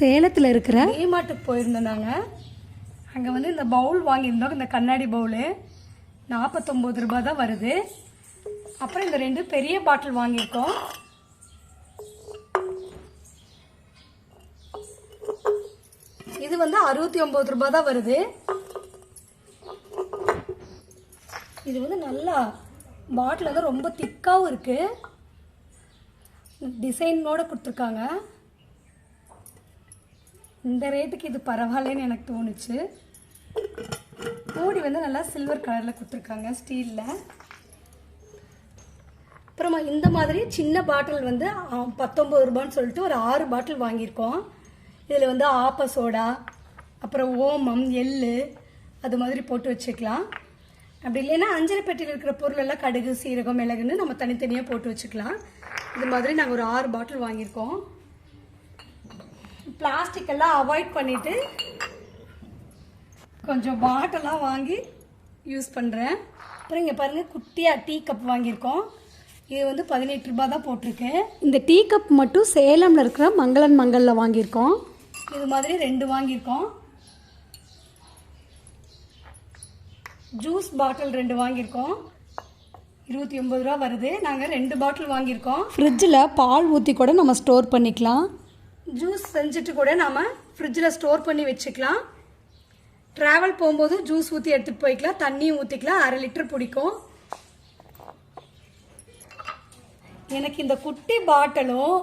சேலத்தில் இருக்கிற டிமார்ட்டுக்கு போயிருந்தோம் நாங்கள் அங்கே வந்து இந்த பவுல் வாங்கியிருந்தோம். இந்த கண்ணாடி பவுலு நாற்பத்தொம்போது ரூபா தான் வருது. அப்புறம் இந்த ரெண்டு பெரிய பாட்டில் வாங்கியிருக்கோம். இது வந்து அறுபத்தி ஒம்பது ரூபா தான் வருது. இது வந்து நல்லா பாட்டில் வந்து ரொம்ப திக்காகவும் இருக்குது டிசைனோட கொடுத்துருக்காங்க. இந்த ரேட்டுக்கு இது பரவாயில்லன்னு எனக்கு தோணுச்சு. மூடி வந்து நல்லா சில்வர் கலரில் கொடுத்துருக்காங்க ஸ்டீலில் அப்புறமா இந்த மாதிரி சின்ன பாட்டில் வந்து பத்தொம்பது ரூபான்னு சொல்லிட்டு ஒரு ஆறு பாட்டில் வாங்கியிருக்கோம். இதில் வந்து ஆப்ப சோடா அப்புறம் ஓமம் எள்ளு அது மாதிரி போட்டு வச்சுக்கலாம். அப்படி இல்லைன்னா அஞ்சரை பெட்டியில் இருக்கிற பொருள் எல்லாம் கடுகு சீரகம் மிளகுன்னு நம்ம தனித்தனியாக போட்டு வச்சுக்கலாம். இது மாதிரி நாங்கள் ஒரு ஆறு பாட்டில் வாங்கியிருக்கோம். பிளாஸ்டிக் எல்லாம் அவாய்ட் பண்ணிட்டு கொஞ்சம் பாட்டெல்லாம் வாங்கி யூஸ் பண்ணுறேன் அப்புறம் இங்கே பாருங்கள் குட்டியாக டீ கப் வாங்கியிருக்கோம். இது வந்து பதினெட்டு ரூபாய் தான் போட்டிருக்கு. இந்த டீ கப் மட்டும் சேலமில் இருக்கிற மங்களன் மங்கலில் வாங்கியிருக்கோம். இது மாதிரி ரெண்டு வாங்கியிருக்கோம். ஜூஸ் பாட்டில் ரெண்டு வாங்கியிருக்கோம். இருபத்தி ஒம்பது ரூபா வருது. நாங்கள் ரெண்டு பாட்டில் வாங்கியிருக்கோம். ஃப்ரிட்ஜில் பால் ஊற்றி கூட நம்ம ஸ்டோர் பண்ணிக்கலாம். ஜூஸ் செஞ்சுட்டு கூட நாம் ஃப்ரிட்ஜில் ஸ்டோர் பண்ணி வச்சுக்கலாம். ட்ராவல் போகும்போது ஜூஸ் ஊற்றி எடுத்துகிட்டு போய்க்கலாம். தண்ணியும் ஊற்றிக்கலாம் அரை லிட்டர் பிடிக்கும். எனக்கு இந்த குட்டி பாட்டிலும்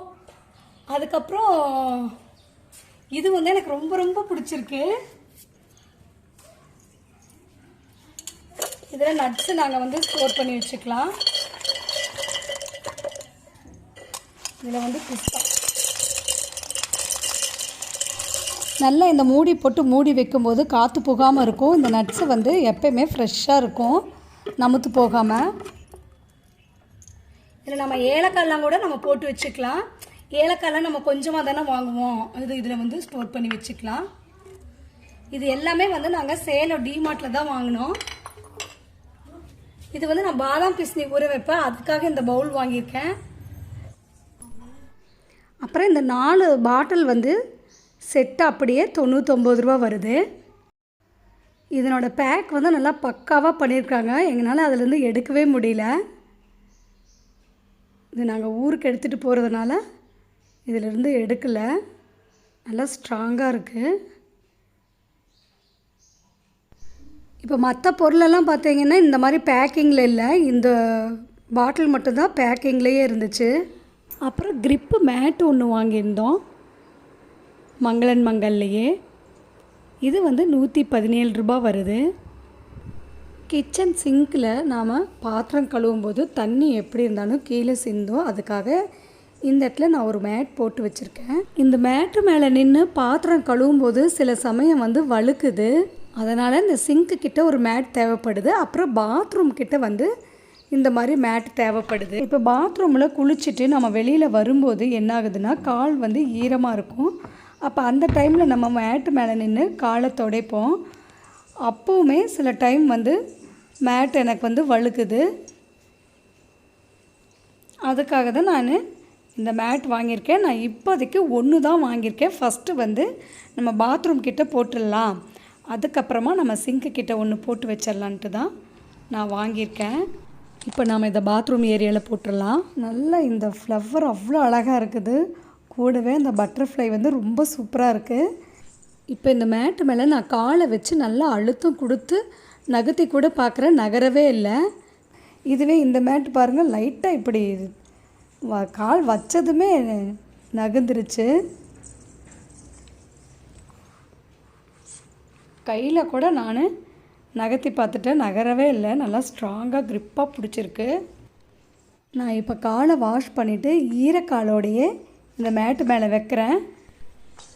அதுக்கப்புறம் இது வந்து எனக்கு ரொம்ப ரொம்ப பிடிச்சிருக்கு. இதில் நட்ஸு நாங்கள் வந்து ஸ்டோர் பண்ணி வச்சுக்கலாம். இதில் வந்து பிஸ்தா நல்லா இந்த மூடி போட்டு மூடி வைக்கும்போது காற்று போகாமல் இருக்கும். இந்த நட்ஸு வந்து எப்பயுமே ஃப்ரெஷ்ஷாக இருக்கும். நமுத்து போகாமல் இதில் நம்ம ஏலக்காய்லாம் கூட நம்ம போட்டு வச்சுக்கலாம். ஏலக்காய்லாம் நம்ம கொஞ்சமாக தானே வாங்குவோம். இது இதில் வந்து ஸ்டோர் பண்ணி வச்சுக்கலாம். இது எல்லாமே வந்து நாங்கள் சேலம் டிமார்ட்டில் தான் வாங்கினோம். இது வந்து நான் பாதாம் பிஸ்னி ஊற வைப்பேன். அதுக்காக இந்த பவுல் வாங்கியிருக்கேன். அப்புறம் இந்த நாலு பாட்டில் வந்து செட்டு அப்படியே தொண்ணூற்றொம்பது ரூபா வருது. இதனோட பேக் வந்து நல்லா பக்காவாக பண்ணியிருக்காங்க எங்களால் அதுலேருந்து எடுக்கவே முடியல. இது நாங்கள் ஊருக்கு எடுத்துகிட்டு போகிறதுனால இதிலிருந்து எடுக்கலை. நல்லா ஸ்ட்ராங்காக இருக்குது இப்போ மற்ற பொருளெல்லாம் பார்த்தீங்கன்னா இந்த மாதிரி பேக்கிங்கில் இல்லை. இந்த பாட்டில் மட்டும்தான் பேக்கிங்லேயே இருந்துச்சு. அப்புறம் க்ரிப்பு மேட் ஒன்று வாங்கியிருந்தோம். மங்களன் மங்கல்லையே இது வந்து நூற்றி பதினேழு ரூபாய் வருது. கிச்சன் சிங்க்கில் நாம் பாத்திரம் கழுவும் போது தண்ணி எப்படி இருந்தாலும் கீழே சிந்தும். அதுக்காக இந்த இடத்துல நான் ஒரு மேட் போட்டு வச்சுருக்கேன். இந்த மேட்டு மேலே நின்று பாத்திரம் கழுவும் போது சில சமயம் வந்து வழுக்குது. அதனால் இந்த சிங்க்கு கிட்ட ஒரு மேட் தேவைப்படுது. அப்புறம் பாத்ரூம் கிட்ட வந்து இந்த மாதிரி மேட் தேவைப்படுது. இப்போ பாத்ரூமில் குளிச்சுட்டு நம்ம வெளியில் வரும்போது என்ன ஆகுதுன்னா கால் வந்து ஈரமாக இருக்கும். அப்போ அந்த டைமில் நம்ம மேட்டு மேலே நின்று காலை துடைப்போம். அப்போவுமே சில டைம் வந்து மேட் எனக்கு வந்து வழுக்குது. அதுக்காக தான் நான் இந்த மேட் வாங்கியிருக்கேன். நான் இப்போதைக்கு ஒன்று தான் வாங்கியிருக்கேன். ஃபஸ்ட்டு வந்து நம்ம பாத்ரூம் கிட்டே போட்டுடலாம். அதுக்கப்புறமா நம்ம சிங்க்கு கிட்டே ஒன்று போட்டு வச்சிடலான்ட்டு தான் நான் வாங்கியிருக்கேன். இப்போ நாம் இதை பாத்ரூம் ஏரியாவில் போட்டுடலாம். நல்லா இந்த ஃப்ளவர் அவ்வளோ அழகாக இருக்குது. கூடவே அந்த பட்டர்ஃப்ளை வந்து ரொம்ப சூப்பராக இருக்குது இப்போ இந்த மேட்டு மேலே நான் காலை வச்சு நல்லா அழுத்தம் கொடுத்து நகர்த்தி கூட பார்க்குறேன் நகரவே இல்லை. இதுவே இந்த மேட்டு பாருங்கள் லைட்டாக இப்படி வ- கால் வச்சதுமே நகர்ந்துருச்சு. கையில் கூட நான் நகர்த்தி பார்த்துட்டேன் நகரவே இல்லை. நல்லா ஸ்ட்ராங்காக க்ரிப்பாக பிடிச்சிருக்கு. நான் இப்போ காலை வாஷ் பண்ணிவிட்டு ஈரக்காலோடையே இந்த மேட்டு மேலே வைக்கிறேன்.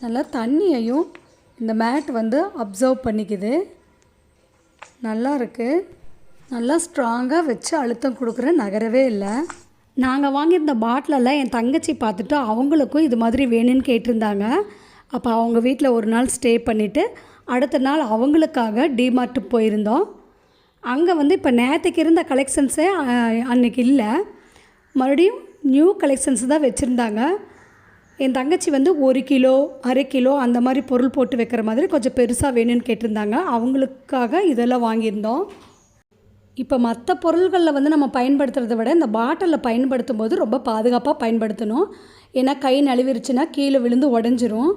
நல்லா தண்ணியையும் இந்த மேட் வந்து அப்சர்வ் பண்ணிக்குது. நல்லா இருக்குது நல்லா ஸ்ட்ராங்காக வச்சு அழுத்தம் கொடுக்குறேன் நகரவே இல்லை. நாங்கள் வாங்கியிருந்த பாட்டிலெல்லாம் என் தங்கச்சி பார்த்துட்டு அவங்களுக்கும் இது மாதிரி வேணும்னு கேட்டிருந்தாங்க. அப்போ அவங்க வீட்டில் ஒரு நாள் ஸ்டே பண்ணிவிட்டு அடுத்த நாள் அவங்களுக்காக டிமார்ட்டு போயிருந்தோம். அங்கே வந்து இப்போ நேற்றுக்கு இருந்த கலெக்ஷன்ஸே அன்றைக்கி இல்லை. மறுபடியும் நியூ கலெக்ஷன்ஸ் தான் வச்சுருந்தாங்க. என் தங்கச்சி வந்து ஒரு கிலோ அரை கிலோ அந்த மாதிரி பொருள் போட்டு வைக்கிற மாதிரி கொஞ்சம் பெருசாக வேணும்னு கேட்டிருந்தாங்க. அவங்களுக்காக இதெல்லாம் வாங்கியிருந்தோம். இப்போ மற்ற பொருள்களில் வந்து நம்ம பயன்படுத்துகிறத விட இந்த பாட்டிலில் பயன்படுத்தும் போது ரொம்ப பாதுகாப்பாக பயன்படுத்தணும். ஏன்னா கை நழுவிருச்சுன்னா கீழே விழுந்து உடஞ்சிரும்.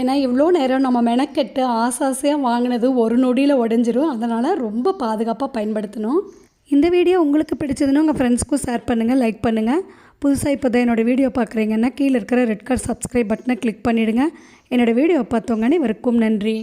ஏன்னா இவ்வளோ நேரம் நம்ம மெனக்கெட்டு ஆசாசையாக வாங்கினது ஒரு நொடியில் உடஞ்சிரும். அதனால் ரொம்ப பாதுகாப்பாக பயன்படுத்தணும். இந்த வீடியோ உங்களுக்கு பிடிச்சதுன்னு உங்கள் ஃப்ரெண்ட்ஸ்க்கும் ஷேர் பண்ணுங்கள் லைக் பண்ணுங்கள் புதுசாக இப்போ தான் என்னோடய வீடியோ பார்க்குறீங்கன்னா கீழே இருக்கிற ரெட் கலர் சப்ஸ்கிரைப் பட்டனை கிளிக் பண்ணிவிடுங்க என்னோடய வீடியோ பார்த்தவங்க அனைவருக்கும் நன்றி.